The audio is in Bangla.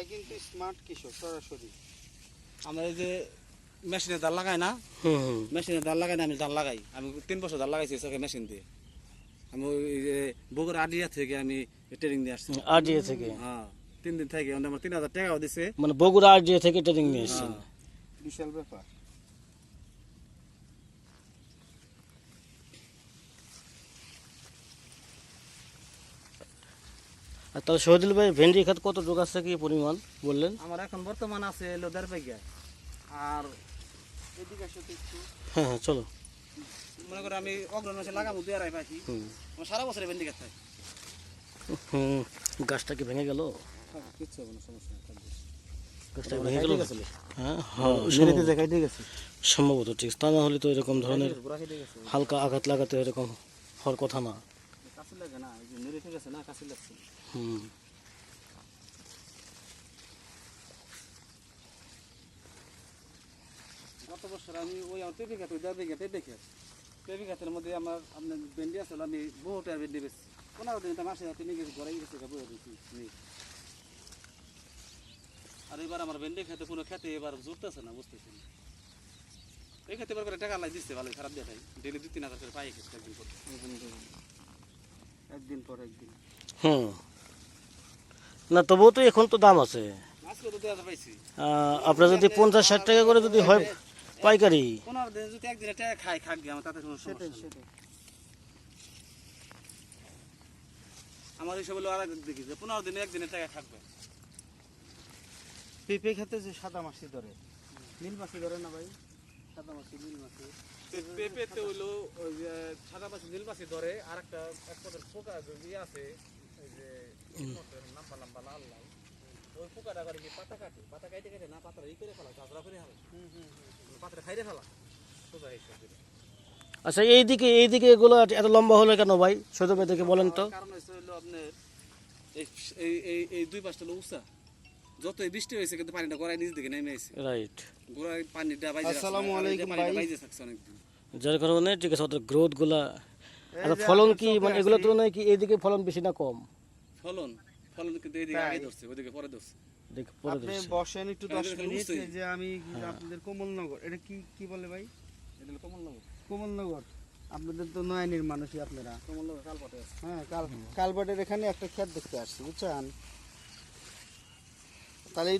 ভাই কিন্তু স্মার্ট কৃষক সরাসরি। আমরা এই যে মেশিনে ধান লাগাই না হুম হুম। মেশিনে ধান লাগাই না আমি ধান লাগাই। আমি তিন বছর ধান লাগাইছি চোখে মেশিন দিয়ে। আমি ওই যে বগুড়া আডিয়া থেকে আমি ট্রেনিং দিয়ে আসছি। আডিয়া থেকে? হ্যাঁ তিন দিন থেকে। আমার তিন হাজার টাকাও দিছে। মানে বগুড়া আরডিএ থেকে ট্রেনিং নিয়ে হ্যাঁ। বিশাল ব্যাপার। আর তাহলে শহীদুল ভাই ভেন্ডি খাত কত যোগ আছে কি পরিমাণ বললেন? আমার এখন বর্তমান আছে এলো দেড় পাইকা। আর এদিকে হ্যাঁ হ্যাঁ চলো। মনে করে আমি অগ্রণ মাসে লাগাবো দুই আড়াই পাখি। সারা বছর ভেন্ডি খেতে হয়। হুম গাছটা কি ভেঙে গেল? কিচ্ছু হবে না সমস্যা গাছটা ভেঙে গেল? হ্যাঁ হ্যাঁ দিয়ে গেছে। সম্ভবত ঠিক। তা না হলে তো এরকম ধরনের হালকা আঘাত লাগাতে এরকম হওয়ার কথা না। কাশি লাগে না এই যে নেড়ে ঠিক আছে না কাশি লাগছে। হুম। গত বছর আমি ওই আমার পেঁপে খাতে দেড় বিঘা পেঁপে খেত পেঁপে খাতের মধ্যে আমার আপনার ভেন্ডি আসলে আমি বহুটা ভেন্ডি বেশি পনেরো দিন তো মাসে হাতে নিয়ে গেছি গেছে বয়ে দিচ্ছি আর এবার আমার ভেন্ডি খেতে কোনো খেতে এবার জুটতেছে না বুঝতেছি না এই খেতে এবার করে টাকা লাই দিচ্ছে ভালো খারাপ দেখাই ডেলি দু তিন হাজার করে পাই খেতে একদিন করে একদিন পর একদিন। হুম। না তবুও তো এখন তো দাম আছে। আপনার যদি পঞ্চাশ ষাট টাকা করে যদি হয় পাইকারি। আমার হিসাবে হলো আর দেখি যে পনেরো দিনে একদিনে টাকা থাকবে। পেঁপে খেতে যে সাদা মাছি ধরে নীল মাছি ধরে না ভাই? সাদা মাছি নীল মাছি। পেঁপেতে হইল ওই যে সাদা মাছি নীল মাছি ধরে আর একটা এক পদের পোকা যদি আছে ওই যে লম্বা লম্বা লাল লাল ওই পোকাটা করে কি পাতা কাটে পাতা কাটে কাটে না পাতা ই করে ফেলা চাষরা করে ফেলা পাতা খাইরে ফেলা সোজা হিসাব। আচ্ছা এইদিকে এইদিকে এগুলো এত লম্বা হলো কেন ভাই? ভাই দেখে বলেন তো। কারণ হচ্ছে হলো আপনার এই এই এই এই দুই পাশটা হলো উঁচা। যতই বৃষ্টি হয়েছে কিন্তু পানিটা নিচ দিকে নেমে এসে রাইট গোড়ায় পানিটা বাইজে আসসালামু আলাইকুম ভাই। বাইজে থাকছে অনেকদিন। যার কারণে ঠিক আছে ওদের গ্রোথগুলা আর ফলন কি মানে এগুলো। তুলনায় কি এইদিকে ফলন বেশি না কম? ফলন? ফলন কিন্তু এইদিকে আগে ধরছে ওইদিকে পরে ধরছে। দেখ পরে আপনি বসেন একটু দশ এখানে মিনিট যে আমি আপনাদের কমলনগর এটা কি কি বলে ভাই? এটা কমলনগর। কমলনগর। আপনাদের তো নয়নের মানুষই আপনারা। কমলনগর কালপাটে আছে। হ্যাঁ কাল কালবাটের এখানে একটা ক্ষেত দেখতে আসছি বুঝছেন? তাহলে